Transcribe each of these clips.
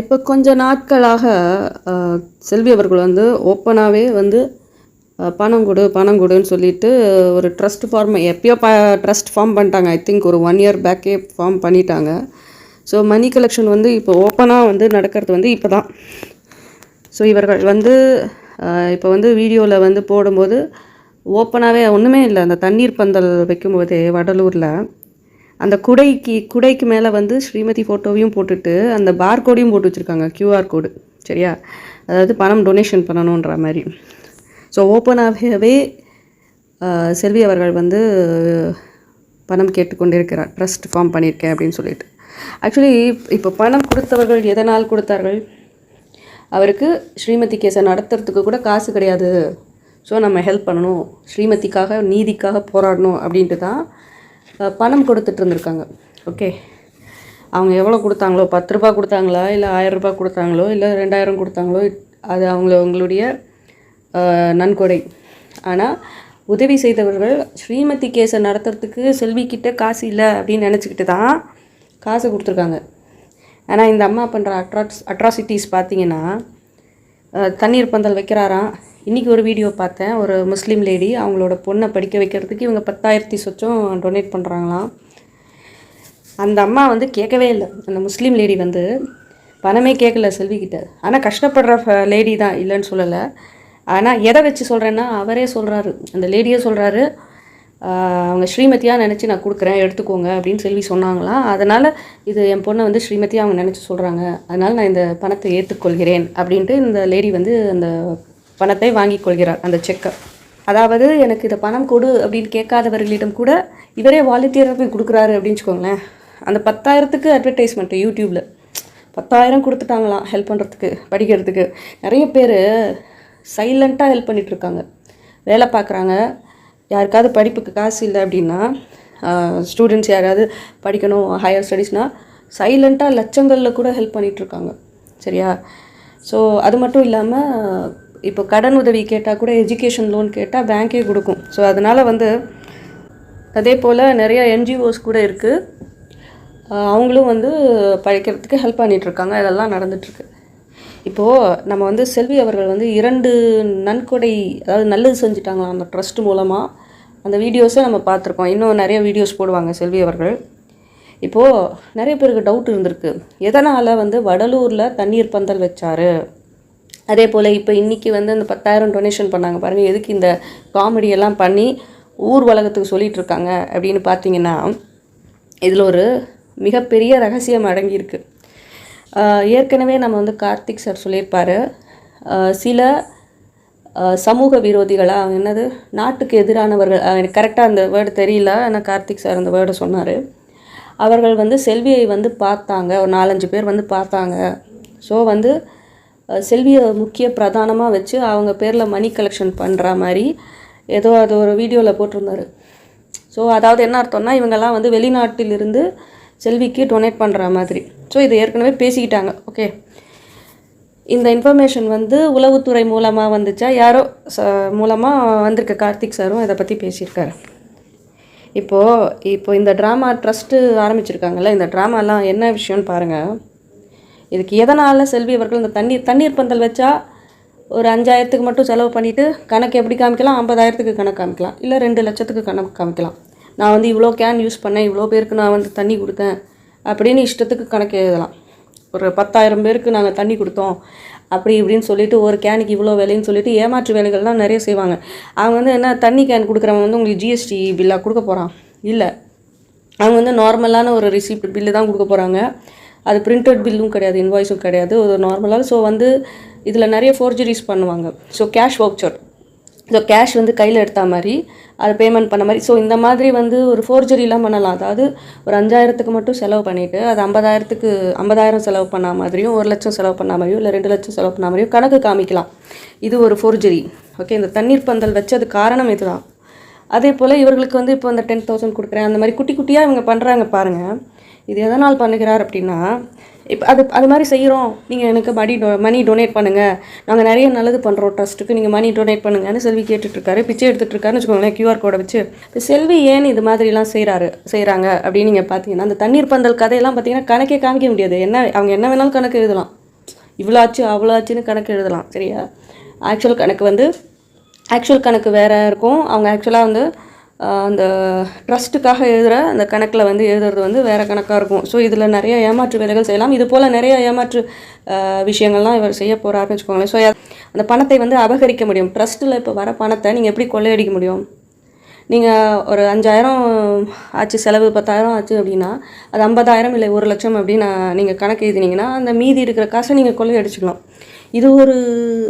இப்போ கொஞ்ச நாட்களாக செல்வி அவர்கள் வந்து ஓப்பனாகவே வந்து பணம் கொடு பணம் கொடுன்னு சொல்லிட்டு ஒரு ட்ரஸ்ட் ஃபார்ம் எப்பயோ ப ட்ரஸ்ட் ஃபார்ம் பண்ணிட்டாங்க. ஐ திங்க் ஒரு ஒன் இயர் பேக்கே ஃபார்ம் பண்ணிட்டாங்க. ஸோ மணி கலெக்ஷன் வந்து இப்போ ஓப்பனாக வந்து நடக்கிறது வந்து இப்போ தான் ஸோ இவர்கள் வந்து இப்போ வந்து வீடியோவில் வந்து போடும்போது ஓப்பனாகவே ஒன்றுமே இல்லை. அந்த தண்ணீர் பந்தல் வைக்கும்போதே வடலூரில் அந்த குடைக்கு குடைக்கு மேலே வந்து ஸ்ரீமதி ஃபோட்டோவையும் போட்டுட்டு அந்த பார் கோடையும் போட்டு வச்சுருக்காங்க கியூஆர் கோடு சரியா? அதாவது பணம் டொனேஷன் பண்ணணுன்ற மாதிரி. ஸோ ஓப்பனாகவே செல்வி அவர்கள் வந்து பணம் கேட்டுக்கொண்டிருக்கிறார். ட்ரஸ்ட் ஃபார்ம் பண்ணியிருக்கேன் அப்படின்னு சொல்லிட்டு. ஆக்சுவலி இப்போ பணம் கொடுத்தவர்கள் எதனால் கொடுத்தார்கள்? அவருக்கு ஸ்ரீமதி கேஸை நடத்துறதுக்கு கூட காசு கிடையாது. ஸோ நம்ம ஹெல்ப் பண்ணணும். ஸ்ரீமதிக்காக நீதிக்காக போராடணும் அப்படின்ட்டு தான் பணம் கொடுத்துட்டு இருந்திருக்காங்க. ஓகே. அவங்க எவ்வளோ கொடுத்தாங்களோ பத்து ரூபா கொடுத்தாங்களா இல்லை ஆயிரம் ரூபாய் கொடுத்தாங்களோ இல்லை ரெண்டாயிரம் கொடுத்தாங்களோ அது அவங்கள அவங்களுடைய நன்கொடை. ஆனால் உதவி செய்தவர்கள் ஸ்ரீமதி கேஸை நடத்துறதுக்கு செல்விக்கிட்ட காசு இல்லை அப்படின்னு நினச்சிக்கிட்டு தான் காசு கொடுத்துருக்காங்க. ஆனால் இந்த அம்மா பண்ணுற அட்ராக்ஸ் அட்ராசிட்டிஸ் பார்த்தீங்கன்னா தண்ணீர் பந்தல் வைக்கிறாராம். இன்றைக்கி ஒரு வீடியோ பார்த்தேன். ஒரு முஸ்லீம் லேடி அவங்களோட பொண்ணை படிக்க வைக்கிறதுக்கு இவங்க பத்தாயிரத்தி சொச்சம் டொனேட் பண்ணுறாங்களாம் அந்த அம்மா வந்து கேட்கவே இல்லை. அந்த முஸ்லீம் லேடி வந்து பணமே கேட்கல செல்விக்கிட்ட ஆனால் கஷ்டப்படுற லேடி தான் இல்லைன்னு சொல்லலை. ஆனால் எதை வச்சு சொல்கிறேன்னா அவரே சொல்கிறாரு அந்த லேடியே சொல்கிறாரு அவங்க ஸ்ரீமதியாக நினச்சி நான் கொடுக்குறேன் எடுத்துக்கோங்க அப்படின்னு செல்வி சொன்னாங்களாம். அதனால் இது என் பொண்ணை வந்து ஸ்ரீமதியாக அவங்க நினச்சி சொல்கிறாங்க அதனால் நான் இந்த பணத்தை ஏற்றுக்கொள்கிறேன் அப்படின்ட்டு இந்த லேடி வந்து அந்த பணத்தை வாங்கிக் கொள்கிறார் அந்த செக்கை. அதாவது எனக்கு இதை பணம் கொடு அப்படின்னு கேட்காதவர்களிடம் கூட இவரே வாலண்டியராக போய் கொடுக்குறாரு அப்படின்னு வச்சுக்கோங்களேன். அந்த பத்தாயிரத்துக்கு அட்வர்டைஸ்மெண்ட்டு யூடியூப்பில் பத்தாயிரம் கொடுத்துட்டாங்களாம் ஹெல்ப் பண்ணுறதுக்கு படிக்கிறதுக்கு. நிறைய பேர் சைலண்ட்டாக ஹெல்ப் பண்ணிகிட்ருக்காங்க வேலை பார்க்குறாங்க. யாருக்காவது படிப்புக்கு காசு இல்லை அப்படின்னா ஸ்டூடெண்ட்ஸ் யாராவது படிக்கணும் ஹையர் ஸ்டடீஸ்னால் சைலண்ட்டாக லட்சங்களில் கூட ஹெல்ப் பண்ணிகிட்ருக்காங்க சரியா? ஸோ அது மட்டும் இல்லாமல் இப்போ கடன் உதவி கேட்டால் கூட எஜுகேஷன் லோன் கேட்டால் பேங்க்கே கொடுக்கும். ஸோ அதனால் வந்து அதே போல் நிறைய என்ஜிஓஸ் கூட இருக்குது அவங்களும் வந்து படிக்கிறதுக்கு ஹெல்ப் பண்ணிகிட்ருக்காங்க இதெல்லாம் நடந்துகிட்ருக்கு இப்போது நம்ம வந்து செல்வி அவர்கள் வந்து இரண்டு நன்கொடை அதாவது நல்லது செஞ்சுட்டாங்களாம் அந்த ட்ரஸ்ட் மூலமாக அந்த வீடியோஸை நம்ம பார்த்துருக்கோம். இன்னும் நிறைய வீடியோஸ் போடுவாங்க செல்வி அவர்கள். இப்போது நிறைய பேருக்கு டவுட் இருந்திருக்கு. எதனால் வந்து வடலூரில் தண்ணீர் பந்தல் வச்சாரு? அதே போல் இப்போ இன்றைக்கி வந்து அந்த பத்தாயிரம் டொனேஷன் பண்ணாங்க பாருங்கள் எதுக்கு இந்த காமெடியெல்லாம் பண்ணி ஊர் உலகத்துக்கு சொல்லிகிட்டு இருக்காங்க அப்படின்னு பார்த்தீங்கன்னா இதில் ஒரு மிகப்பெரிய ரகசியம் அடங்கியிருக்கு. ஏற்கனவே நம்ம வந்து கார்த்திக் சார் சொல்லியிருப்பார். சில சமூக விரோதிகளாக அவங்க என்னது நாட்டுக்கு எதிரானவர்கள் எனக்கு கரெக்டாக அந்த வேர்டு தெரியல ஆனால் கார்த்திக் சார் அந்த வேர்டை சொன்னார். அவர்கள் வந்து செல்வியை வந்து பார்த்தாங்க ஒரு நாலஞ்சு பேர் வந்து பார்த்தாங்க. ஸோ வந்து செல்வியை முக்கிய பிரதானமாக வச்சு அவங்க பேரில் மணி கலெக்ஷன் பண்ணுற மாதிரி ஏதோ அது ஒரு வீடியோவில் போட்டிருந்தாரு. ஸோ அதாவது என்ன அர்த்தம்னா இவங்கெல்லாம் வந்து வெளிநாட்டிலிருந்து செல்விக்கு டொனேட் பண்ணுற மாதிரி. ஸோ இது ஏற்கனவே பேசிக்கிட்டாங்க. ஓகே இந்த இன்ஃபர்மேஷன் வந்து உளவுத்துறை மூலமாக வந்துச்சா? யாரோ ச மூலமாக வந்திருக்க கார்த்திக் சாரும் இதை பற்றி பேசியிருக்காரு. இப்போது இப்போ இந்த ட்ராமா ட்ரஸ்ட்டு ஆரம்பிச்சிருக்காங்கல்ல இந்த ட்ராமாலாம் என்ன விஷயம்னு பாருங்கள் இதுக்கு எதனால் செல்வி அவர்கள் இந்த தண்ணீர் தண்ணீர் பந்தல் வச்சா ஒரு அஞ்சாயிரத்துக்கு மட்டும் செலவு பண்ணிவிட்டு கணக்கு எப்படி காமிக்கலாம்? ஐம்பதாயிரத்துக்கு கணக்கு காமிக்கலாம். இல்லை ரெண்டு லட்சத்துக்கு கணக்கு காமிக்கலாம். நான் வந்து இவ்வளோ கேன் யூஸ் பண்ணேன் இவ்வளோ பேருக்கு நான் வந்து தண்ணி கொடுத்தேன் அப்படின்னு இஷ்டத்துக்கு கணக்கு எழுதலாம். ஒரு பத்தாயிரம் பேருக்கு நாங்கள் தண்ணி கொடுத்தோம் அப்படி இப்படின்னு சொல்லிட்டு ஒரு கேனுக்கு இவ்வளோ விலைன்னு சொல்லிட்டு ஏமாற்று வேலைகள்லாம் நிறைய செய்வாங்க. அவங்க வந்து என்ன தண்ணி கேன் கொடுக்குறவங்க வந்து உங்களுக்கு ஜிஎஸ்டி பில்லாக கொடுக்க போகிறான் இல்லை. அவங்க வந்து நார்மலான ஒரு ரிசிப்ட் பில்லு தான் கொடுக்க போகிறாங்க அது பிரிண்டட் பில்லும் கிடையாது இன்வாய்ஸும் கிடையாது ஒரு நார்மலாக ஸோ வந்து இதில் நிறைய ஃபோர்ஜரிஸ் பண்ணுவாங்க. So cash voucher so cash வந்து கையில் எடுத்த மாதிரி அதை பேமெண்ட் பண்ண மாதிரி. ஸோ இந்த மாதிரி வந்து ஒரு ஃபோர்ஜரிலாம் பண்ணலாம். அதாவது ஒரு அஞ்சாயிரத்துக்கு மட்டும் செலவு பண்ணிவிட்டு அது ஐம்பதாயிரத்துக்கு ஐம்பதாயிரம் செலவு பண்ண மாதிரியும் ஒரு லட்சம் செலவு பண்ண மாதிரியும் இல்லை ரெண்டு லட்சம் செலவு பண்ண மாதிரியும் கணக்கு காமிக்கலாம். இது ஒரு ஃபோர்ஜரி ஓகே இந்த தண்ணீர் பந்தல் வச்சது காரணம் இதுதான். அதே போல் இவர்களுக்கு வந்து இப்போ அந்த டென் தௌசண்ட் கொடுக்குறேன். அந்த மாதிரி குட்டி குட்டியாக இவங்க பண்ணுறாங்க பாருங்கள் இது எதனால் பண்ணுகிறார் அப்படின்னா இப்போ அது அது மாதிரி செய்கிறோம் நீங்கள் எனக்கு மணி டொ மணி டொனேட் பண்ணுங்கள் நாங்கள் நிறைய நல்லது பண்ணுறோம் ட்ரஸ்ட்டுக்கு நீங்கள் மணி டொனேட் பண்ணுங்கன்னு செல்வி கேட்டுட்ருக்காரு. பிச்சை எடுத்துகிட்ருக்காருன்னு வச்சுக்கோங்களேன் கியூஆர் கோடை வச்சு. இப்போ செல்வி ஏன் இது மாதிரிலாம் செய்கிறாரு செய்கிறாங்க அப்படின்னு நீங்கள் பார்த்தீங்கன்னா அந்த தண்ணீர் பந்தல் கதையெல்லாம் பார்த்தீங்கன்னா கணக்கே காமிக்க முடியாது. என்ன அவங்க என்ன வேணாலும் கணக்கு எழுதலாம். இவ்வளோ ஆச்சு அவ்வளோ ஆச்சுன்னு கணக்கு எழுதலாம் சரியா? ஆக்சுவல் கணக்கு வந்து ஆக்சுவல் கணக்கு வேறு இருக்கும். அவங்க ஆக்சுவலாக வந்து அந்த ட்ரஸ்ட்டுக்காக எழுதுகிற அந்த கணக்கில் வந்து எழுதுறது வந்து வேறு கணக்காக இருக்கும். ஸோ இதில் நிறைய ஏமாற்று வேலைகள் செய்யலாம். இது போல் நிறைய ஏமாற்று விஷயங்கள்லாம் இவர் செய்ய போகிறாருன்னு வச்சுக்கோங்களேன். ஸோ அந்த பணத்தை வந்து அபகரிக்க முடியும். ட்ரஸ்ட்டில் இப்போ வர பணத்தை நீங்கள் எப்படி கொள்ளையடிக்க முடியும்? நீங்கள் ஒரு அஞ்சாயிரம் ஆச்சு செலவு பத்தாயிரம் ஆச்சு அப்படின்னா அது ஐம்பதாயிரம் இல்லை ஒரு லட்சம் அப்படின்னு நீங்கள் கணக்கு எழுதினீங்கன்னா அந்த மீதி இருக்கிற காசை நீங்கள் கொள்ளையடிச்சுக்கலாம். இது ஒரு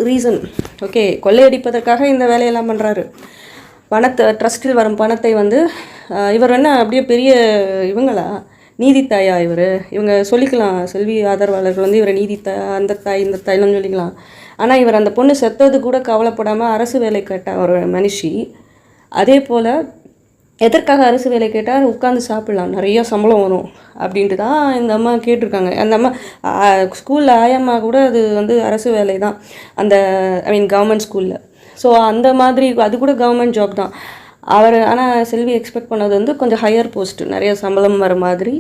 ரீசன். ஓகே கொள்ளையடிப்பதற்காக இந்த வேலையெல்லாம் பண்ணுறாரு பணத்தை ட்ரஸ்ட்டில் வரும் பணத்தை வந்து இவர் என்ன அப்படியே பெரிய இவங்களா? நீதித்தாயா இவர்? இவங்க சொல்லிக்கலாம் செல்வி ஆதரவாளர்கள் வந்து இவரை நீதித்தா அந்த தாய் இந்த தாய்லாம் சொல்லிக்கலாம். ஆனால் இவர் அந்த பொண்ணு செத்தது கூட கவலைப்படாமல் அரசு வேலை கேட்ட ஒரு மனுஷி. அதே போல் எதற்காக அரசு வேலை கேட்டால் உட்காந்து சாப்பிடலாம் நிறைய சம்பளம் வரும் அப்படின்ட்டு தான் இந்த அம்மா கேட்டிருக்காங்க. அந்த அம்மா ஸ்கூலில் ஆயம்மா கூட அது வந்து அரசு வேலை தான் அந்த ஐ மீன் கவர்மெண்ட் ஸ்கூலில் ஸோ அந்த மாதிரி அது கூட கவர்மெண்ட் ஜாப் தான். அவர் ஆனால் செல்வி எக்ஸ்பெக்ட் பண்ணது வந்து கொஞ்சம் ஹையர் போஸ்ட் நிறைய சம்பளம் வர மாதிரி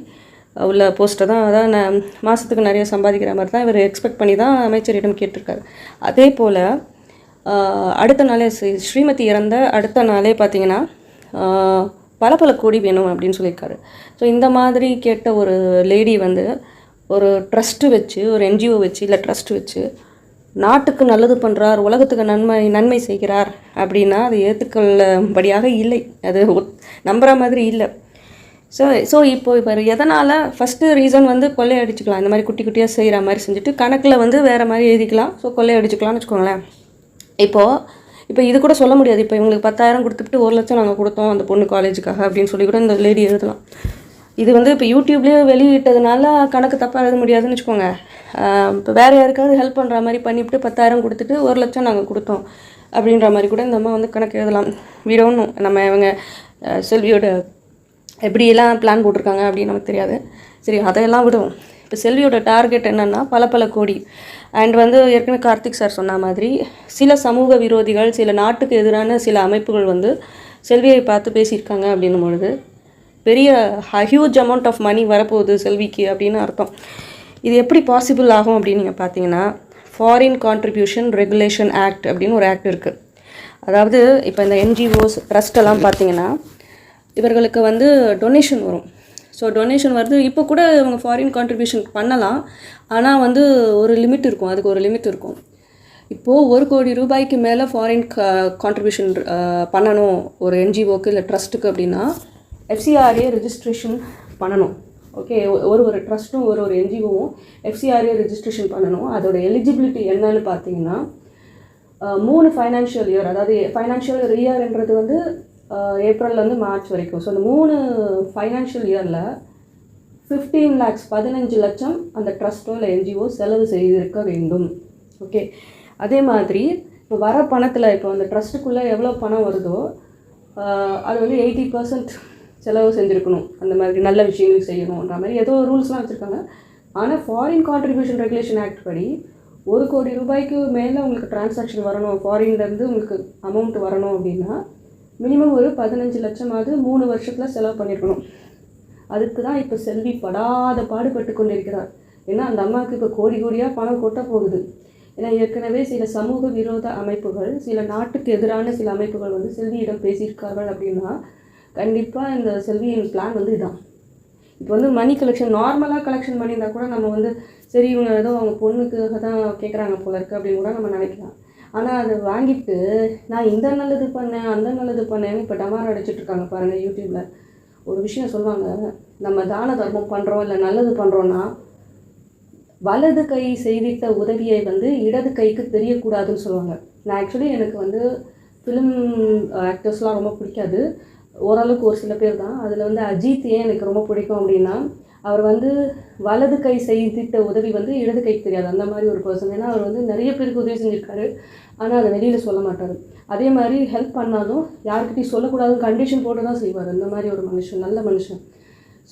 உள்ள போஸ்ட்டை தான். அதான் நான் மாதத்துக்கு நிறைய சம்பாதிக்கிற மாதிரி தான் இவர் எக்ஸ்பெக்ட் பண்ணி தான் அமைச்சரிடம் கேட்டிருக்காரு. அதே போல் அடுத்த நாளே ஸ்ரீ- ஸ்ரீமதி இறந்த அடுத்த நாளே பார்த்தீங்கன்னா பல பல கோடி வேணும் அப்படின்னு சொல்லியிருக்காரு. ஸோ இந்த மாதிரி கேட்ட ஒரு லேடி வந்து ஒரு ட்ரஸ்ட்டு வச்சு ஒரு என்ஜிஓ வச்சு இல்லை ட்ரஸ்ட் வச்சு நாட்டுக்கு நல்லது பண்ணுறார் உலகத்துக்கு நன்மை நன்மை செய்கிறார் அப்படின்னா அது ஏற்றுக்கொள்ளபடியாக இல்லை. அது நம்புகிற மாதிரி இல்லை. ஸோ ஸோ இப்போ இப்போ எதனால் ஃபஸ்ட்டு ரீசன் வந்து கொள்ளையடிச்சுக்கலாம். இந்த மாதிரி குட்டி குட்டியாக செய்கிற மாதிரி செஞ்சுட்டு கணக்கில் வந்து வேறு மாதிரி எழுதிக்கலாம். ஸோ கொள்ளையடிச்சுக்கலாம்னு வச்சுக்கோங்களேன். இப்போது இப்போ இது கூட சொல்ல முடியாது. இப்போ இவங்களுக்கு பத்தாயிரம் கொடுத்துட்டு ஒரு லட்சம் நாங்கள் கொடுத்தோம் அந்த பொண்ணு காலேஜுக்காக அப்படின்னு சொல்லி கூட இந்த லேடி எழுதலாம். இது வந்து இப்போ யூடியூப்லேயே வெளியிட்டதுனால கணக்கு தப்பாக எழுத முடியாதுன்னு வச்சுக்கோங்க. இப்போ வேறு யாருக்காவது ஹெல்ப் பண்ணுற மாதிரி பண்ணிவிட்டு பத்தாயிரம் கொடுத்துட்டு ஒரு லட்சம் நாங்கள் கொடுத்தோம். அப்படின்ற மாதிரி கூட இந்த அம்மா வந்து கணக்கு எழுதலாம். விடணும் நம்ம இவங்க செல்வியோட எப்படியெல்லாம் பிளான் போட்டிருக்காங்க அப்படின்னு நமக்கு தெரியாது. சரி அதையெல்லாம் விடுவோம். இப்போ செல்வியோட டார்கெட் என்னென்னா பல பல கோடி. அண்ட் வந்து ஏற்கனவே கார்த்திக் சார் சொன்ன மாதிரி சில சமூக விரோதிகள் சில நாட்டுக்கு எதிரான சில அமைப்புகள் வந்து செல்வியை பார்த்து பேசியிருக்காங்க அப்படின்னும் பொழுது பெரிய ஹியூஜ் அமௌண்ட் ஆஃப் மணி வரப்போகுது செல்விக்கு அப்படின்னு அர்த்தம். இது எப்படி பாசிபிள் ஆகும் அப்படின்னு நீங்கள் பார்த்தீங்கன்னா ஃபாரின் கான்ட்ரிபியூஷன் ரெகுலேஷன் ஆக்ட் அப்படின்னு ஒரு ஆக்ட் இருக்குது அதாவது இப்போ இந்த என்ஜிஓஸ் ட்ரஸ்டெல்லாம் பார்த்தீங்கன்னா இவர்களுக்கு வந்து டொனேஷன் வரும். ஸோ டொனேஷன் வருது. இப்போ கூட இவங்க ஃபாரின் கான்ட்ரிபியூஷன் பண்ணலாம். ஆனால் வந்து ஒரு லிமிட் இருக்கும். அதுக்கு ஒரு லிமிட் இருக்கும். இப்போது ஒரு கோடி ரூபாய்க்கு மேலே ஃபாரின் கான்ட்ரிபியூஷன் பண்ணணும் ஒரு என்ஜிஓக்கு இல்லை ட்ரஸ்ட்டுக்கு அப்படின்னா எஃப்சிஆர்ஏ ரிஜிஸ்ட்ரேஷன் பண்ணணும். ஓகே ஒரு ஒரு ட்ரஸ்ட்டும் ஒரு ஒரு என்ஜிஓவும் எஃப்சிஆர்ஏ ரிஜிஸ்ட்ரேஷன் பண்ணணும். அதோட எலிஜிபிலிட்டி என்னன்னு பார்த்தீங்கன்னா மூணு ஃபைனான்ஷியல் இயர் அதாவது ஃபைனான்ஷியல் இயர்ன்றது வந்து ஏப்ரல்லேருந்து மார்ச் வரைக்கும். ஸோ அந்த மூணு ஃபைனான்ஷியல் இயரில் ஃபிஃப்டீன் லேக்ஸ் பதினஞ்சு லட்சம் அந்த ட்ரஸ்ட்டோ இல்லை என்ஜிஓ செலவு செய்திருக்க வேண்டும். ஓகே அதே மாதிரி இப்போ வர பணத்தில் இப்போ அந்த ட்ரஸ்ட்டுக்குள்ளே எவ்வளோ பணம் வருதோ அது வந்து எயிட்டி பர்சன்ட் செலவு செஞ்சுருக்கணும். அந்த மாதிரி நல்ல விஷயங்கள் செய்யணுன்ற மாதிரி ஏதோ ரூல்ஸ்லாம் வச்சுருக்காங்க. ஆனால் ஃபாரின் கான்ட்ரிபியூஷன் ரெகுலேஷன் ஆக்ட் படி ஒரு கோடி ரூபாய்க்கு மேலே உங்களுக்கு டிரான்சாக்ஷன் வரணும். ஃபாரின்லேருந்து உங்களுக்கு அமௌண்ட் வரணும் அப்படின்னா மினிமம் ஒரு பதினஞ்சு லட்சமாவது மூணு வருஷத்தில் செலவு பண்ணியிருக்கணும் அதுக்கு தான் இப்போ செல்வி படாத பாடுபட்டு கொண்டிருக்கிறார். ஏன்னா அந்த அம்மாவுக்கு இப்போ கோடி கோடியாக பணம் கொட்ட போகுது. ஏன்னா ஏற்கனவே சில சமூக விரோத அமைப்புகள் சில நாட்டுக்கு எதிரான சில அமைப்புகள் வந்து செல்வியிடம் பேசியிருக்கார்கள் அப்படின்னா கண்டிப்பாக இந்த செல்வியின் பிளான் வந்து இதுதான் இப்போ வந்து மணி கலெக்ஷன் நார்மலாக கலெக்ஷன் பண்ணியிருந்தா கூட நம்ம வந்து சரி இவங்க ஏதோ அவங்க பொண்ணுக்காக தான் கேட்குறாங்க போல இருக்கு அப்படின்னு கூட நம்ம நினைக்கலாம். ஆனால் அதை வாங்கிட்டு நான் இந்த நல்லது பண்ணேன் அந்த நல்லது பண்ணேன்னு இப்போ டமாரம் அடிச்சிட்டு இருக்காங்க பாருங்கள் யூடியூப்பில் ஒரு விஷயம் சொல்லுவாங்க நம்ம தான தர்மம் பண்ணுறோம் இல்லை நல்லது பண்ணுறோன்னா வலது கை செய்தித்த உதவியை வந்து இடது கைக்கு தெரியக்கூடாதுன்னு சொல்லுவாங்க. நான் ஆக்சுவலி எனக்கு வந்து ஃபிலிம் ஆக்டர்ஸ்லாம் ரொம்ப பிடிக்காது. ஓரளவுக்கு ஒரு சில பேர் தான். அதில் வந்து அஜித் ஏன் எனக்கு ரொம்ப பிடிக்கும் அப்படின்னா அவர் வந்து வலது கை செய்தித்த உதவி வந்து இடது கைக்கு தெரியாது. அந்த மாதிரி ஒரு பர்சன் ஏன்னா அவர் வந்து நிறைய பேருக்கு உதவி செஞ்சுருக்காரு. ஆனால் அதை வெளியில் சொல்ல மாட்டார். அதே மாதிரி ஹெல்ப் பண்ணாலும் யாருக்கிட்டையும் சொல்லக்கூடாதுன்னு கண்டிஷன் போட்டு தான் செய்வார். அந்த மாதிரி ஒரு மனுஷன் நல்ல மனுஷன்.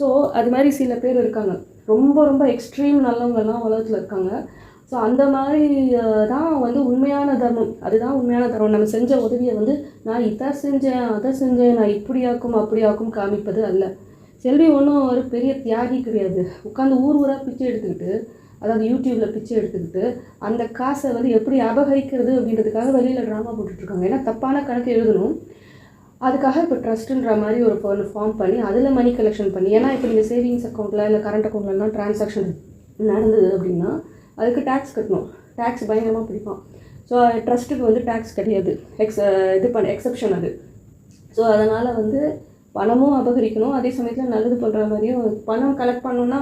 ஸோ அது மாதிரி சில பேர் இருக்காங்க. ரொம்ப ரொம்ப எக்ஸ்ட்ரீம் நல்லவங்கெல்லாம் உலகத்தில் இருக்காங்க. ஸோ அந்த மாதிரி தான் வந்து உண்மையான தர்மம். அதுதான் உண்மையான தர்மம். நம்ம செஞ்ச உதவியை வந்து நான் இதை செஞ்சேன் அதை செஞ்சேன் நான் இப்படியாக்கும் அப்படியாக்கும் காமிப்பது அல்ல. செல்வி ஒன்றும் ஒரு பெரிய தியாகி கிடையாது. உட்காந்து ஊர் ஊராக பிச்சை எடுத்துக்கிட்டு அதாவது யூடியூப்பில் பிச்சை எடுத்துக்கிட்டு அந்த காசை வந்து எப்படி அபகரிக்கிறது அப்படின்றதுக்காக வெளியில் ட்ராமா போட்டுட்ருக்காங்க. ஏன்னா தப்பான கணக்கு எழுதணும். அதுக்காக இப்போ ட்ரஸ்ட்டுன்ற மாதிரி ஒரு ஒன்று ஃபார்ம் பண்ணி அதில் மணி கலெக்ஷன் பண்ணி ஏன்னா இப்போ நீங்கள் சேவிங்ஸ் அக்கௌண்ட்டில் இல்லை கரண்ட் அக்கௌண்ட்லலாம் ட்ரான்சாக்ஷன் நடந்தது அப்படின்னா அதுக்கு டேக்ஸ் கட்டணும். டேக்ஸ் பயங்கரமாக பிடிக்கும். ஸோ ட்ரஸ்ட்டுக்கு வந்து டேக்ஸ் கிடையாது எக்ஸ் இது பண்ண எக்ஸப்ஷன் அது. ஸோ அதனால் வந்து பணமும் அபகரிக்கணும். அதே சமயத்தில் நல்லது பண்ணுற மாதிரியும் பணம் கலெக்ட் பண்ணணும்னா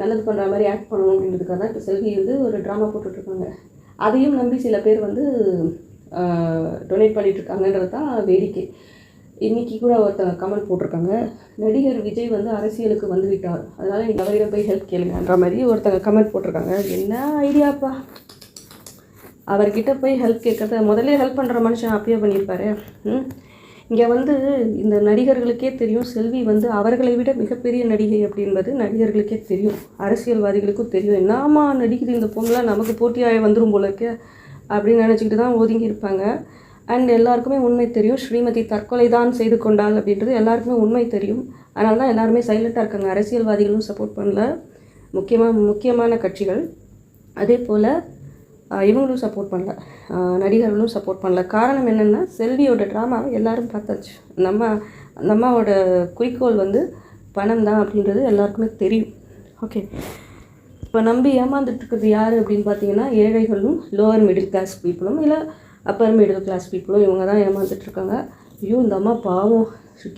நல்லது பண்ணுற மாதிரி ஆக்ட் பண்ணணும் அப்படின்றதுக்காக தான் இப்போ செல்வி வந்து ஒரு ட்ராமா போட்டுட்ருக்காங்க. அதையும் நம்பி சில பேர் வந்து டொனேட் பண்ணிகிட்ருக்காங்கன்றது தான் வேடிக்கை. இன்னைக்கு கூட ஒருத்தங்க கமெண்ட் போட்டிருக்காங்க. நடிகர் விஜய் வந்து அரசியலுக்கு வந்து விட்டார் அதனால் நீங்கள் அவரிடம் போய் ஹெல்ப் கேளுங்கன்ற மாதிரி ஒருத்தங்க கமெண்ட் போட்டிருக்காங்க. என்ன ஐடியாப்பா அவர்கிட்ட போய் ஹெல்ப் கேட்குறத. முதல்ல ஹெல்ப் பண்ணுற மனுஷன் அப்பயே பண்ணியிருப்பாரு. இங்கே வந்து இந்த நடிகர்களுக்கே தெரியும். செல்வி வந்து அவர்களை விட மிகப்பெரிய நடிகை அப்படின்பது நடிகர்களுக்கே தெரியும். அரசியல்வாதிகளுக்கும் தெரியும். என்னம்மா நடிக்குது இந்த பொங்கலாம் நமக்கு போட்டியாக வந்துடும் போல அப்படின்னு நினச்சிக்கிட்டு தான் ஒதுங்கி இருப்பாங்க அண்ட் எல்லாருக்குமே உண்மை தெரியும். ஸ்ரீமதி தற்கொலை தான் செய்து கொண்டாள் அப்படின்றது எல்லாருக்குமே உண்மை தெரியும். அதனால தான் எல்லாருமே சைலண்ட்டாக இருக்காங்க. அரசியல்வாதிகளும் சப்போர்ட் பண்ணல. முக்கியமாக முக்கியமான கட்சிகள். அதே போல் இவங்களும் சப்போர்ட் பண்ணல. நடிகர்களும் சப்போர்ட் பண்ணல. காரணம் என்னென்னா செல்வியோட ட்ராமாவை எல்லாரும் பார்த்தாச்சு. நம்ம அந்த அம்மாவோட குறிக்கோள் வந்து பணம் தான் அப்படின்றது எல்லாருக்குமே தெரியும். ஓகே இப்போ நம்பி ஏமாந்துட்டு இருக்கிறது யார் அப்படின்னு பார்த்தீங்கன்னா ஏழைகளும் லோவர் மிடில் கிளாஸ் பீப்புளும் இல்லை அப்பர் மிடில் கிளாஸ் பீப்புளும் இவங்க தான் ஏமாந்துட்டுருக்காங்க ஐயோ இந்த அம்மா பாவம்.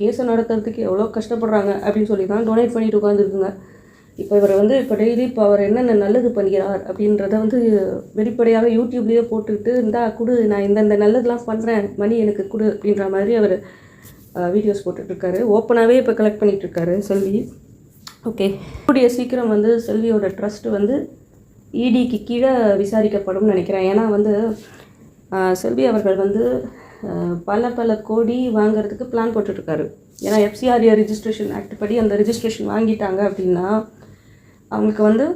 கேஸை நடத்துறதுக்கு எவ்வளோ கஷ்டப்படுறாங்க அப்படின்னு சொல்லி தான் டொனேட் பண்ணிட்டு உட்காந்துருக்குங்க இப்போ இவர் வந்து இப்போ டெய்லி இப்போ அவர் என்னென்ன நல்லது பண்ணுகிறார் அப்படின்றத வந்து வெளிப்படையாக யூடியூப்லேயே போட்டுக்கிட்டு இருந்தால் கொடு நான் இந்தந்த நல்லதுலாம் பண்ணுறேன் மணி எனக்கு கொடு அப்படின்ற மாதிரி அவர் வீடியோஸ் போட்டுட்ருக்காரு ஓப்பனாகவே இப்போ கலெக்ட் பண்ணிகிட்ருக்காரு செல்வி. ஓகே கூடிய சீக்கிரம் வந்து செல்வியோட ட்ரஸ்ட் வந்து இடிக்கு கீழே விசாரிக்கப்படும் நினைக்கிறேன். ஏன்னா வந்து செல்வி அவர்கள் வந்து பல பல கோடி வாங்குறதுக்கு பிளான் போட்டுட்ருக்காரு. ஏன்னா எஃப்சிஆர்ஏ ரிஜிஸ்ட்ரேஷன் ஆக்ட் படி அந்த ரிஜிஸ்ட்ரேஷன் வாங்கிட்டாங்க அப்படின்னா அவங்களுக்கு வந்து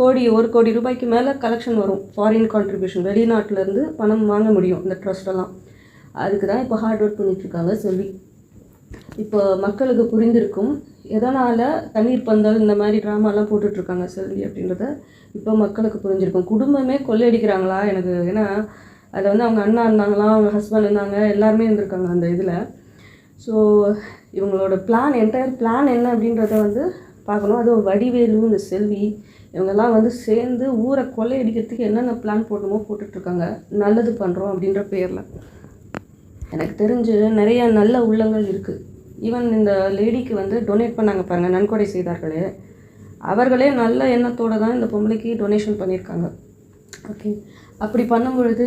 கோடி ஒரு கோடி ரூபாய்க்கு மேலே கலெக்ஷன் வரும். ஃபாரின் கான்ட்ரிபியூஷன் வெளிநாட்டிலேருந்து பணம் வாங்க முடியும் இந்த ட்ரஸ்டெல்லாம் அதுக்கு தான் இப்போ ஹார்ட் ஒர்க் பண்ணிகிட்ருக்காங்க செல்வி. இப்போ மக்களுக்கு புரிந்திருக்கும். எதனால் தண்ணீர் பந்தல் இந்த மாதிரி ட்ராமாலாம் போட்டுட்ருக்காங்க செல்வி அப்படின்றத இப்போ மக்களுக்கு புரிஞ்சிருக்கும். குடும்பமே கொள்ளையடிக்கிறாங்களா எனக்கு? ஏன்னா அதில் வந்து அவங்க அண்ணா இருந்தாங்களா அவங்க ஹஸ்பண்ட் இருந்தாங்க எல்லாருமே இருந்திருக்காங்க அந்த இதில். ஸோ இவங்களோட பிளான் என்டையர் பிளான் என்ன அப்படின்றத வந்து பார்க்கணும். அதுவும் வடிவேலு இந்த செல்வி இவங்கெல்லாம் வந்து சேர்ந்து ஊரை கொள்ளையடிக்கிறதுக்கு என்னென்ன பிளான் போடணுமோ போட்டுட்ருக்காங்க. நல்லது பண்ணுறோம் அப்படின்ற பேரில். எனக்கு தெரிஞ்சு நிறைய நல்ல உள்ளங்கள் இருக்குது ஈவன் இந்த லேடிக்கு வந்து டொனேட் பண்ணாங்க பாருங்கள் நன்கொடை செய்தார்களே. அவர்களே நல்ல எண்ணத்தோடு தான் இந்த பொம்பளைக்கு டொனேஷன் பண்ணியிருக்காங்க. ஓகே அப்படி பண்ணும் பொழுது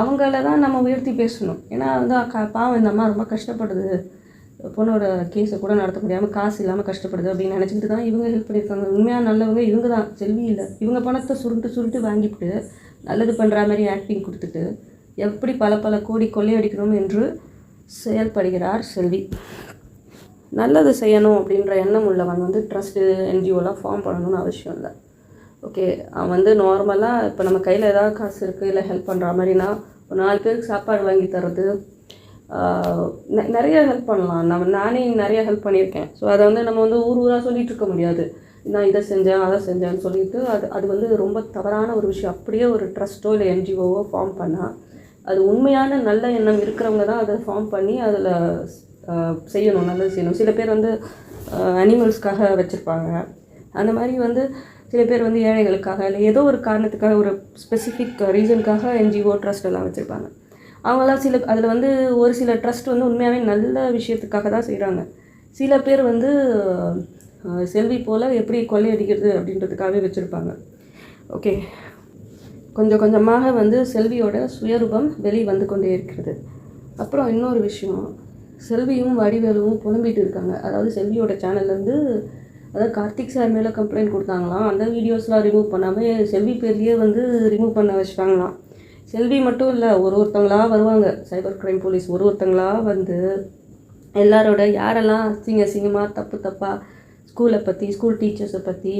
அவங்கள தான் நம்ம உயர்த்தி பேசணும். ஏன்னா வந்து அக்கா பாவம் இந்த அம்மா ரொம்ப கஷ்டப்படுது. பொண்ணோட கேஸை கூட நடத்த முடியாமல் காசு இல்லாமல் கஷ்டப்படுது அப்படின்னு நினச்சிக்கிட்டு தான் இவங்க ஹெல்ப் பண்ணியிருக்காங்க. உண்மையாக நல்லவங்க இவங்க தான். செல்வி இல்லை. இவங்க பணத்தை சுருட்டு சுருட்டு வாங்கிட்டு நல்லது பண்ணுற மாதிரி ஆக்டிங் கொடுத்துட்டு எப்படி பல பல கோடி கொள்ளையடிக்கணும் என்று செயல்படுகிறார் செல்வி. நல்லது செய்யணும் அப்படின்ற எண்ணம் உள்ளவன் வந்து ட்ரஸ்ட்டு என்ஜிஓலாம் ஃபார்ம் பண்ணணும்னு அவசியம் இல்லை. ஓகே அவன் வந்து நார்மலாக இப்போ நம்ம கையில் ஏதாவது காசு இருக்குது இல்லை ஹெல்ப் பண்ணுற மாதிரினா ஒரு நாலு பேருக்கு சாப்பாடு வாங்கி தர்றது நெ- நிறைய ஹெல்ப் பண்ணலாம். நம்ம நானே நிறைய ஹெல்ப் பண்ணியிருக்கேன். ஸோ அதை வந்து நம்ம வந்து ஊர் ஊராக சொல்லிகிட்டு இருக்க முடியாது. நான் இதை செஞ்சேன் அதை செஞ்சேன்னு சொல்லிட்டு அது அது வந்து ரொம்ப தவறான ஒரு விஷயம். அப்படியே ஒரு ட்ரஸ்ட்டோ இல்லை என்ஜிஓவோ ஃபார்ம் பண்ணால் அது உண்மையான நல்ல எண்ணம் இருக்கிறவங்க தான் அதை ஃபார்ம் பண்ணி அதில் செய்யணும் நல்லது செய்யணும். சில பேர் வந்து அனிமல்ஸ்க்காக வச்சுருப்பாங்க. அந்த மாதிரி வந்து சில பேர் வந்து ஏழைகளுக்காக இல்லை ஏதோ ஒரு காரணத்துக்காக ஒரு ஸ்பெசிஃபிக் ரீசனுக்காக என்ஜிஓ ட்ரஸ்ட் எல்லாம் வச்சுருப்பாங்க. அவங்களாம் சில அதில் வந்து ஒரு சில ட்ரஸ்ட் வந்து உண்மையாகவே நல்ல விஷயத்துக்காக தான் செய்கிறாங்க சில பேர் வந்து செல்வி போல் எப்படி கொள்ளையடிக்கிறது அப்படின்றதுக்காகவே வச்சுருப்பாங்க. ஓகே. கொஞ்சம் கொஞ்சமாக வந்து செல்வியோட சுயரூபம் வெளி வந்து கொண்டே இருக்கிறது. அப்புறம் இன்னொரு விஷயம். செல்வியும் வடிவேலுவும் புலம்பிட்டு இருக்காங்க. அதாவது செல்வியோட சேனல்லேருந்து அதாவது கார்த்திக் சார் மேலே கம்ப்ளைண்ட் கொடுத்தாங்களாம். அந்த வீடியோஸ்லாம் ரிமூவ் பண்ணாமல் செல்வி பேர்லேயே வந்து ரிமூவ் பண்ண வச்சுட்டாங்களாம். செல்வி மட்டும் இல்லை ஒரு ஒருத்தங்களாக வருவாங்க. சைபர் கிரைம் போலீஸ் ஒரு ஒருத்தங்களாக வந்து எல்லாரோட யாரெல்லாம் அசிங்க அசிங்கமாக தப்பு தப்பாக ஸ்கூலை பற்றி ஸ்கூல் டீச்சர்ஸை பற்றி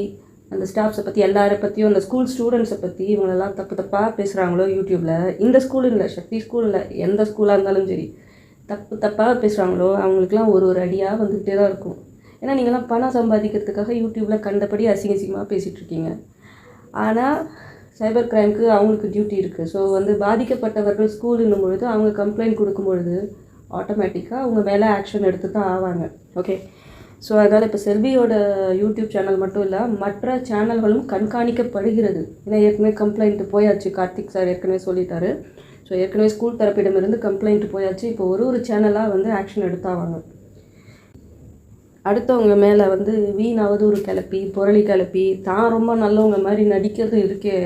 அந்த ஸ்டாஃப்ஸை பற்றி எல்லாரை பற்றியும் அந்த ஸ்கூல் ஸ்டூடெண்ட்ஸை பற்றி இவங்களெல்லாம் தப்பு தப்பாக பேசுகிறாங்களோ யூடியூப்பில் இந்த ஸ்கூல் இல்லை சக்தி ஸ்கூல் இல்லை எந்த ஸ்கூலாக இருந்தாலும் சரி. தப்பு தப்பாக பேசுகிறாங்களோ அவங்களுக்குலாம் ஒரு ஒரு அடியாக வந்துக்கிட்டே தான் இருக்கும். ஏன்னா நீங்களாம் பணம் சம்பாதிக்கிறதுக்காக யூடியூப்பில் கண்டபடி அசிங்க அசிங்கமாக பேசிகிட்டு இருக்கீங்க ஆனால் சைபர் கிரைம்க்கு அவங்களுக்கு டியூட்டி இருக்குது ஸோ வந்து பாதிக்கப்பட்டவர்கள் ஸ்கூலுன்னும் பொழுது அவங்க கம்ப்ளைண்ட் கொடுக்கும் பொழுது ஆட்டோமேட்டிக்காக அவங்க மேலே ஆக்ஷன் எடுத்து தான் ஆவாங்க. ஓகே? ஸோ அதனால் இப்போ செல்வியோட யூடியூப் சேனல் மட்டும் இல்லை மற்ற சேனல்களும் கண்காணிக்கப்படுகிறது. ஏன்னா ஏற்கனவே கம்ப்ளைண்ட் போயாச்சு கார்த்திக் சார் ஏற்கனவே சொல்லிட்டாரு. ஸோ ஏற்கனவே ஸ்கூல் தரப்பிடமிருந்து கம்ப்ளைண்ட் போயாச்சு. இப்போ ஒரு ஒரு சேனலாக வந்து ஆக்ஷன் எடுத்தாவாங்க. அடுத்தவங்க மேலே வந்து வீணாவது ஒரு கிளப்பி புரளி கிளப்பி தான் ரொம்ப நல்லவங்க மாதிரி நடிக்கிறது இருக்கே.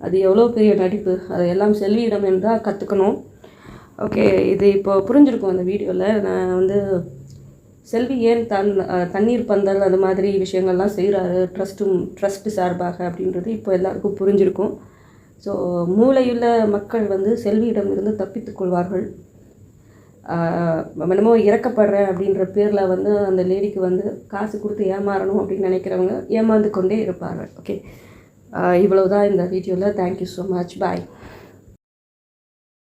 அது எவ்வளோ பெரிய நடிப்பு? அதையெல்லாம் செல்வியிடம் என்றால் கற்றுக்கணும் ஓகே இது இப்போ புரிஞ்சிருக்கும் அந்த வீடியோவில் நான் வந்து செல்வி ஏன் தன் தண்ணீர் பந்தல் அது மாதிரி விஷயங்கள்லாம் செய்கிறாரு ட்ரஸ்ட்டும் ட்ரஸ்ட்டு சார்பாக அப்படின்றது இப்போ எல்லாருக்கும் புரிஞ்சிருக்கும். ஸோ மூளையுள்ள மக்கள் வந்து செல்வியிடம் இருந்து தப்பித்துக்கொள்வார்கள் என்னமோ இறக்கப்படுறேன் அப்படின்ற பேரில் வந்து அந்த லேடிக்கு வந்து காசு கொடுத்து ஏமாறணும் அப்படின்னு நினைக்கிறவங்க ஏமாந்து கொண்டே இருப்பார்கள். ஓகே இவ்வளோ தான் இந்த வீடியோவில் தேங்க்யூ ஸோ மச் பாய்